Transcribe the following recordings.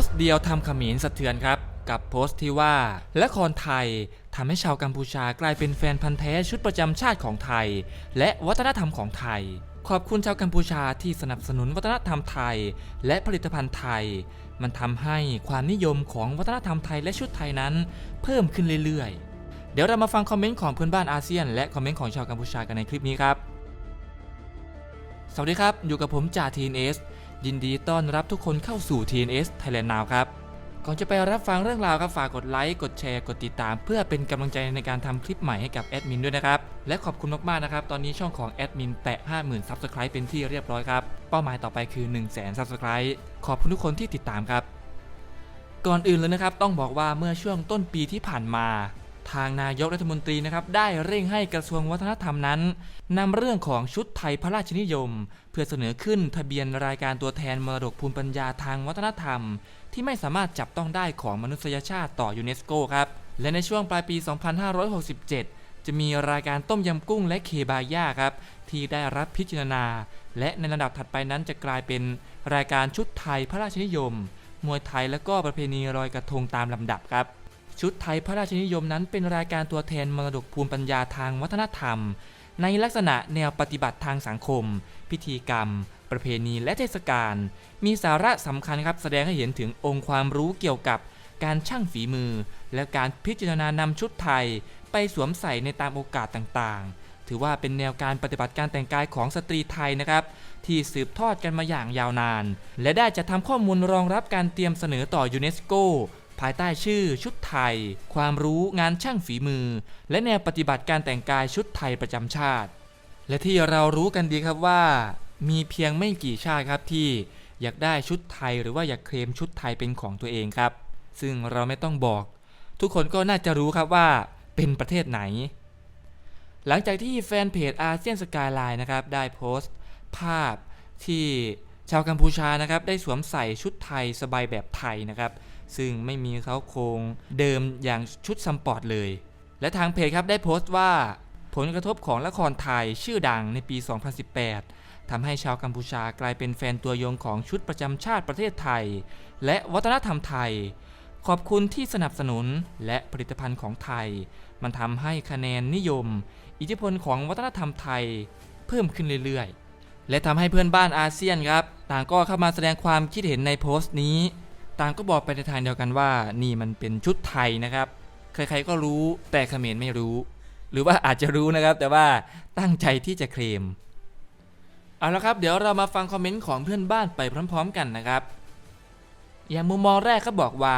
สต์เดียวทำขมรสะเทือนครับ กับโพสต์ที่ว่า ละครไทยทำให้ชาวกัมพูชากลายเป็นแฟนพันธ์แท้ชุดประจำชาติของไทย และวัฒนธรรมของไทย ขอบคุณชาวกัมพูชาที่สนับสนุนวัฒนธรรมไทย และผลิตภัณฑ์ไทย มันทำให้ความนิยมของวัฒนธรรมไทยและชุดไทยนั้น เพิ่มขึ้นเรื่อยๆ เดี๋ยวเรามาฟังคอมเมนต์ของเพื่อนบ้านอาเซียน และคอมเมนต์ของชาวกัมพูชากันในคลิปนี้ครับ สวัสดีครับ อยู่กับผมจ่า TNS ยินดีต้อนรับทุกคนเข้าสู่ TNS Thailand Now ครับ ก่อนจะไปรับฟังเรื่องราวครับฝากกดไลค์ กดแชร์ กดติดตาม เพื่อเป็นกำลังใจในการทำคลิปใหม่ให้กับแอดมินด้วยนะครับ และขอบคุณมากๆนะครับ ตอนนี้ช่องของแอดมินแตะ 50,000 Subscribe เป็นที่เรียบร้อยครับ เป้าหมายต่อไปคือ 100,000 Subscribe ขอบคุณทุกคนที่ติดตามครับ ก่อนอื่นเลยนะครับต้องบอกว่าเมื่อช่วงต้นปีที่ผ่านมา ทางนายกรัฐมนตรีนะครับได้เร่งให้กระทรวงวัฒนธรรมนั้นนำเรื่องของชุดไทยพระราชนิยม เพื่อเสนอขึ้นทะเบียนรายการตัวแทนมรดกภูมิปัญญาทางวัฒนธรรม ที่ไม่สามารถจับต้องได้ของมนุษยชาติต่อยูเนสโกครับและในช่วงปลายปี 2567 จะมีรายการต้มยำกุ้งและเคบาย่าครับที่ได้รับพิจารณา และในระดับถัดไปนั้นจะกลายเป็นรายการชุดไทยพระราชนิยมมวยไทยและก็ประเพณีลอยกระทงตามลำดับครับ ชุดไทยพระราชนิยมนั้นเป็นรายการตัวแทนมรดกภูมิปัญญาทางวัฒนธรรม ในลักษณะแนวปฏิบัติทางสังคม พิธีกรรม ประเพณีและเทศกาลมีสาระสำคัญครับแสดงให้เห็นถึงองค์ความรู้เกี่ยวกับการช่างฝีมือ และการพิจารณานำชุดไทย ไปสวมใส่ในตามโอกาสต่างๆ ถือว่าเป็นแนวการปฏิบัติการแต่งกายของสตรีไทยนะครับ ที่สืบทอดกันมาอย่างยาวนาน และได้จะทำข้อมูลรองรับการเตรียมเสนอต่อยูเนสโก ภายใต้ชื่อชุดไทย ความรู้งานช่างฝีมือ และแนวปฏิบัติการแต่งกายชุดไทยประจำชาติ และที่เรารู้กันดีครับว่า มีเพียงไม่กี่ชาติครับที่อยากได้ชุดไทยหรือว่าอยากเคลมชุดไทยเป็นของตัวเองครับ ซึ่งเราไม่ต้องบอก ทุกคนก็น่าจะรู้ครับว่าเป็นประเทศไหน หลังจากที่แฟนเพจอาเซียนสกายไลน์นะครับได้โพสต์ ภาพที่ชาวกัมพูชานะครับได้สวมใส่ชุดไทยสบายแบบไทยนะครับ ซึ่งไม่มีเขาโครงเดิมอย่างชุดซัมปอร์ตเลย และทางเพจครับได้โพสต์ว่า ผลกระทบของละครไทยชื่อดังในปี 2018ทำให้ชาวกัมพูชากลายเป็นแฟนตัวยงของชุดประจำชาติประเทศไทย และวัฒนธรรมไทย ขอบคุณที่สนับสนุนและผลิตภัณฑ์ของไทย มันทำให้คะแนนนิยม อิทธิพลของวัฒนธรรมไทย เพิ่มขึ้นเรื่อยๆ และทำให้เพื่อนบ้านอาเซียนครับ ต่างก็เข้ามาแสดงความคิดเห็นในโพสต์นี้ ต่างก็บอกไปในทางเดียวกันว่านี่มันเป็นชุดไทยนะครับ ใครๆก็รู้แต่เขมรไม่รู้ หรือว่าอาจจะรู้นะครับ แต่ว่าตั้งใจที่จะเคลมเอาละครับ เดี๋ยวเรามาฟังคอมเมนต์ของเพื่อนบ้านไปพร้อม ๆ กันนะครับ อย่างมุมมองแรกเขาบอกว่า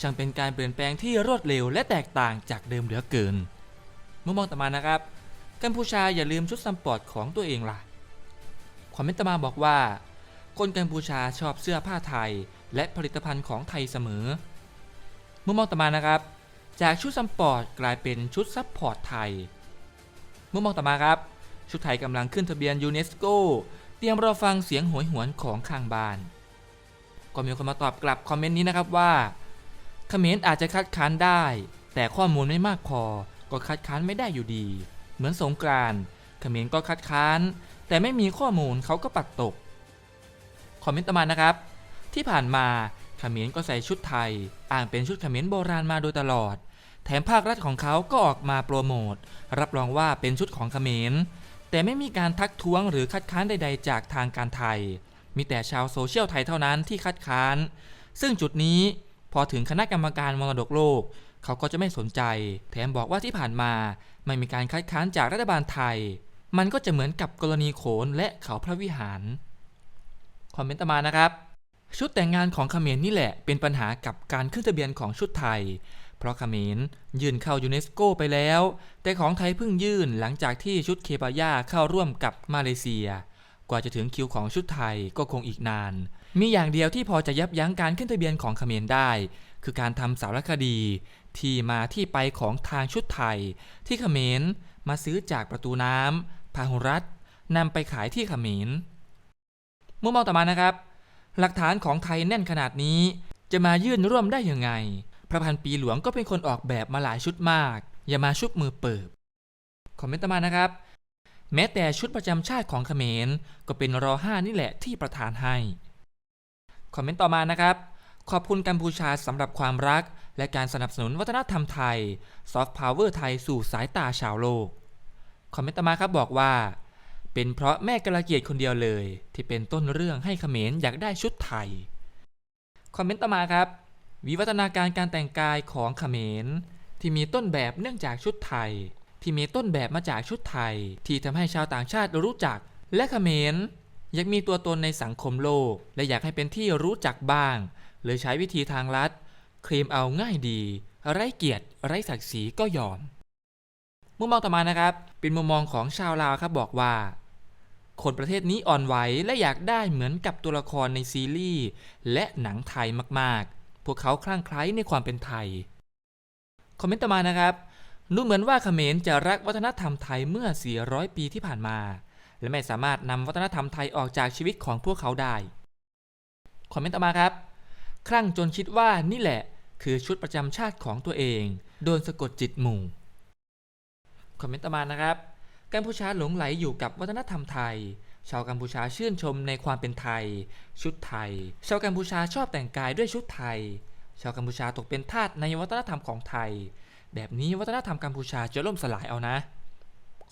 ช่างเป็นการเปลี่ยนแปลงที่รวดเร็วและแตกต่างจากเดิมเหลือเกิน มุมมองต่อมานะครับกัมพูชาอย่าลืมชุดซัมปอร์ตของตัวเองล่ะคอมเมนต์ต่อมาบอกว่า คนกัมพูชาชอบเสื้อผ้าไทย และผลิตภัณฑ์ของไทยเสมอ มุมมองต่อมานะครับ จากชุดซัมปอร์ตกลายเป็นชุดซัพพอร์ตไทย มุมมองต่อมาครับ ชุดไทยกำลังขึ้นทะเบียนยูเนสโกเตรียมรอฟังเสียงโหยหวนของข้างบ้าน ก็มีคนมาตอบกลับคอมเมนต์นี้นะครับว่าเขมรอาจจะคัดค้านได้ แต่ข้อมูลไม่มากพอก็คัดค้านไม่ได้อยู่ดี เหมือนสงกรานต์เขมรก็คัดค้าน แต่ไม่มีข้อมูลเขาก็ปัดตก คอมเมนต์ต่อมานะครับ ที่ผ่านมาเขมรก็ใส่ชุดไทยอ้างเป็นชุดเขมรโบราณมาโดยตลอด แถมภาครัฐของเขาก็ออกมาโปรโมทรับรองว่าเป็นชุดของเขมร แต่ไม่มีการทักท้วงหรือคัดค้านใด ๆ จากทางการไทย มีแต่ชาวโซเชียลไทยเท่านั้นที่คัดค้าน ซึ่งจุดนี้พอถึงคณะกรรมการมรดกโลก เขาก็จะไม่สนใจ แถมบอกว่าที่ผ่านมาไม่มีการคัดค้านจากรัฐบาลไทย มันก็จะเหมือนกับกรณีโขนและเขาพระวิหาร คอมเมนต์ต่อมานะครับ ชุดแต่งงานของเขมรนี่แหละเป็นปัญหากับการขึ้นทะเบียนของชุดไทย เพราะเขมรยื่นเข้ายูเนสโกไปแล้ว แต่ของไทยเพิ่งยื่นหลังจากที่ชุดเคปาย่าเข้าร่วมกับมาเลเซีย กว่าจะถึงคิวของชุดไทยก็คงอีกนาน มีอย่างเดียวที่พอจะยับยั้งการขึ้นทะเบียนของเขมรได้ คือการทำสารคดี ที่มาที่ไปของทางชุดไทย ที่เขมรมาซื้อจากประตูน้ำพาหุรัตน์นำไปขายที่เขมรมุมมองต่อมานะครับ หลักฐานของไทยแน่นขนาดนี้ จะมายื่นร่วมได้ยังไง พระพันปีหลวงก็เป็นคนออกแบบมาหลายชุดมาก อย่ามาชุบมือเปิบ คอมเมนต์ต่อมานะครับ แม้แต่ชุดประจำชาติของเขมร ก็เป็นรอห้านี่แหละที่ประธานให้ คอมเมนต์ต่อมานะครับ ขอบคุณกัมพูชาสำหรับความรัก และการสนับสนุนวัฒนธรรมไทยซอฟต์พาวเวอร์ไทยสู่สายตาชาวโลก คอมเมนต์ต่อมาครับบอกว่า เป็นเพราะแม่กระเกียดคนเดียวเลย ที่เป็นต้นเรื่องให้เขมรอยากได้ชุดไทย คอมเมนต์ต่อมาครับ วิวัฒนาการการแต่งกายของเขมร ที่มีต้นแบบเนื่องจากชุดไทย ที่มีต้นแบบมาจากชุดไทย ที่ทำให้ชาวต่างชาติรู้จัก และเขมรอยากมีตัวตนในสังคมโลก และอยากให้เป็นที่รู้จักบ้างเลยใช้วิธีทางลัดเคลมเอาง่ายดี ไร้เกียรติไร้ศักดิ์ศรีก็ยอม มุมมองต่อมานะครับ เป็นมุมมองของชาวลาวครับบอกว่า คนประเทศนี้อ่อนไหวและอยากได้เหมือนกับตัวละครในซีรีส์และหนังไทยมากๆ พวกเขาคลั่งไคล้ในความเป็นไทย คอมเมนต์ต่อมานะครับดูเหมือนว่าเขมรจะรักวัฒนธรรมไทยเมื่อ 400 ปีที่ผ่านมา และไม่สามารถนำวัฒนธรรมไทยออกจากชีวิตของพวกเขาได้ คอมเมนต์ต่อมาครับ คลั่งจนคิดว่านี่แหละ คือชุดประจำชาติของตัวเอง โดนสะกดจิตหมู่ คอมเมนต์ต่อมานะครับ กัมพูชาหลงไหลอยู่กับวัฒนธรรมไทย ชาวกัมพูชาชื่นชมในความเป็นไทย ชุดไทย ชาวกัมพูชาชอบแต่งกายด้วยชุดไทย ชาวกัมพูชาตกเป็นทาสในวัฒนธรรมของไทย แบบนี้วัฒนธรรมกัมพูชาจะล่มสลายเอานะ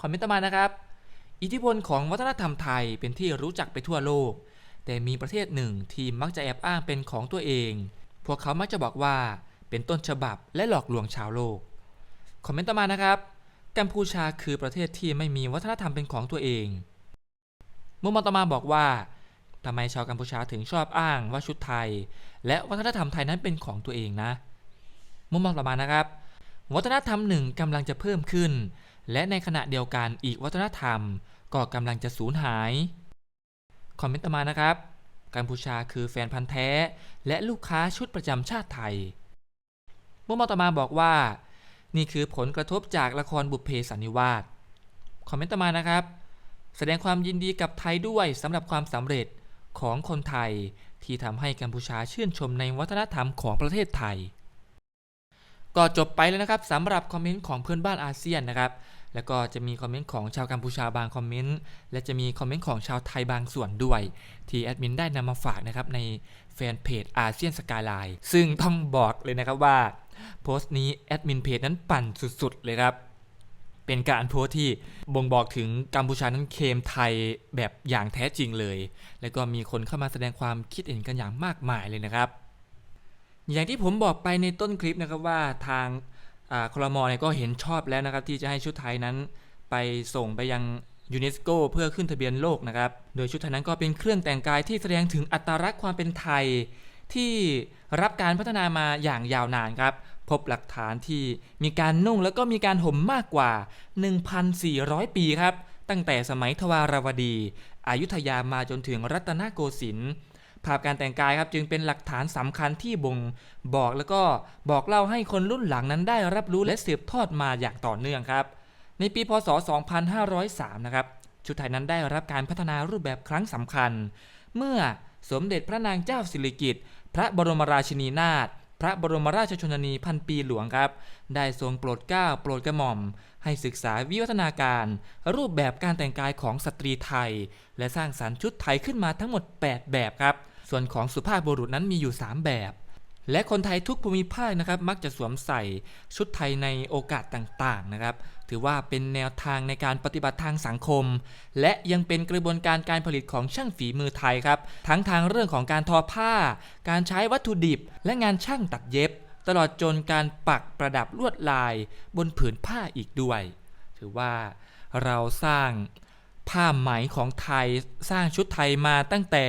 คอมเมนต์ต่อมานะครับ อิทธิพลของวัฒนธรรมไทยเป็นที่รู้จักไปทั่วโลก แต่มีประเทศหนึ่งที่มักจะแอบอ้างเป็นของตัวเอง พวกเขามักจะบอกว่าเป็นต้นฉบับและหลอกลวงชาวโลก คอมเมนต์ต่อมานะครับ กัมพูชาคือประเทศที่ไม่มีวัฒนธรรมเป็นของตัวเอง มุมมองต่อมาบอกว่าทำไมชาวกัมพูชาถึงชอบอ้างว่าชุดไทย และวัฒนธรรมไทยนั้นเป็นของตัวเองนะ มุมมองต่อมานะครับ วัฒนธรรมหนึ่งกำลังจะเพิ่มขึ้น และในขณะเดียวกันอีกวัฒนธรรมก็กำลังจะสูญหาย คอมเมนต์ต่อมานะครับ กัมพูชาคือแฟนพันธ์แท้ และลูกค้าชุดประจำชาติไทย มุมมองต่อมาบอกว่า นี่คือผลกระทบจากละครบุพเพสันนิวาสคอมเมนต์ต่อมานะครับ แสดงความยินดีกับไทยด้วยสำหรับความสำเร็จของคนไทย ที่ทำให้กัมพูชาชื่นชมในวัฒนธรรมของประเทศไทย ก็จบไปแล้วนะครับสำหรับคอมเมนต์ของเพื่อนบ้านอาเซียนนะครับ แล้วก็จะมีคอมเมนต์ของชาวกัมพูชาบางคอมเมนต์ และจะมีคอมเมนต์ของชาวไทยบางส่วนด้วย ที่แอดมินได้นำมาฝากนะครับในแฟนเพจอาเซียนสกายไลน์ซึ่งต้องบอกเลยนะครับว่าโพสต์นี้แอดมินเพจนั้นปั่นสุดๆ เลยครับเป็นการโพสต์ที่บ่งบอกถึงกัมพูชานั้นเคมไทยแบบอย่างแท้จริงเลย แล้วก็มีคนเข้ามาแสดงความคิดเห็นกันอย่างมากมายเลยนะครับ อย่างที่ผมบอกไปในต้นคลิปนะครับว่าทาง คลมเนี่ยก็เห็นชอบแล้วนะครับที่จะให้ชุดไทยนั้นไปส่งไปยังยูเนสโกเพื่อขึ้นทะเบียนโลกนะครับ โดยชุดไทยนั้นก็เป็นเครื่องแต่งกายที่แสดงถึงอัตลักษณ์ความเป็นไทย ที่รับการพัฒนามาอย่างยาวนานครับ พบหลักฐานที่มีการนุ่งแล้วก็มีการห่มมากกว่า 1,400 ปีครับ ตั้งแต่สมัยทวารวดี อายุทยามาจนถึงรัตนโกสินทร์ ภาพการแต่งกายครับจึงเป็นหลักฐานสำคัญที่บ่งบอกแล้วก็บอกเล่าให้คนรุ่นหลังนั้นได้รับรู้และสืบทอดมาอย่างต่อเนื่องครับ ในปีพศ 2503 นะครับชุดไทยนั้นได้รับการพัฒนารูปแบบครั้งสำคัญ เมื่อสมเด็จพระนางเจ้าสิริกิติ์พระบรมราชินีนาถพระบรมราชชนนีพันปีหลวงครับ ได้ทรงโปรดเกล้าโปรดกระหม่อม ให้ศึกษาวิวัฒนาการ รูปแบบการแต่งกายของสตรีไทย และสร้างสรรค์ชุดไทยขึ้นมาทั้งหมด 8 แบบครับ ส่วนของสุภาพบุรุษนั้นมีอยู่ 3 แบบ และคนไทยทุกภูมิภาคนะครับ มักจะสวมใส่ชุดไทยในโอกาสต่างๆนะครับ ถือว่าเป็นแนวทางในการปฏิบัติทางสังคม และยังเป็นกระบวนการการผลิตของช่างฝีมือไทยครับ ทั้งทางเรื่องของการทอผ้า การใช้วัตถุดิบ และงานช่างตัดเย็บ ตลอดจนการปักประดับลวดลาย บนผืนผ้าอีกด้วย ถือว่าเราสร้าง ผ้าไหมของไทยสร้างชุดไทยมาตั้งแต่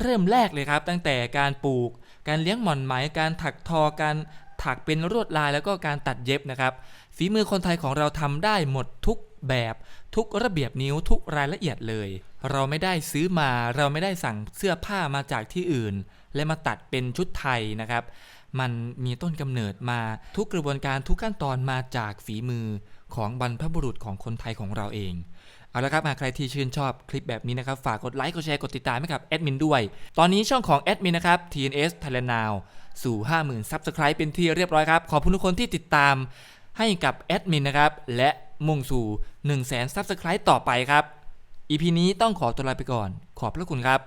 เริ่มแรกเลยครับ ตั้งแต่การปลูก การเลี้ยงหม่อนไหมการถักทอการถักเป็นลวดลายแล้วก็การตัดเย็บนะครับฝีมือคนไทยของเราทำได้หมดทุกแบบทุกระเบียบนิ้วทุกรายละเอียดเลย เราไม่ได้ซื้อมาเราไม่ได้สั่งเสื้อผ้ามาจากที่อื่น และมาตัดเป็นชุดไทยนะครับ มันมีต้นกำเนิดมาทุกกระบวนการทุกขั้นตอนมาจากฝีมือ ของบรรพบุรุษของคนไทยของเราเอง เอาละครับหากใครที่ชื่นชอบคลิปแบบนี้นะครับ ฝากกดไลค์ กดแชร์ กดติดตามให้กับแอดมินด้วย ตอนนี้ช่องของแอดมินนะครับ TNS Thailand Now สู่ 50,000 Subscribe เป็นที่เรียบร้อยครับ ขอบคุณทุกคนที่ติดตามให้กับแอดมินนะครับ และมุ่งสู่ 100,000 Subscribe ต่อไปครับ EP นี้ต้องขอตัวลาไปก่อน ขอบพระคุณครับ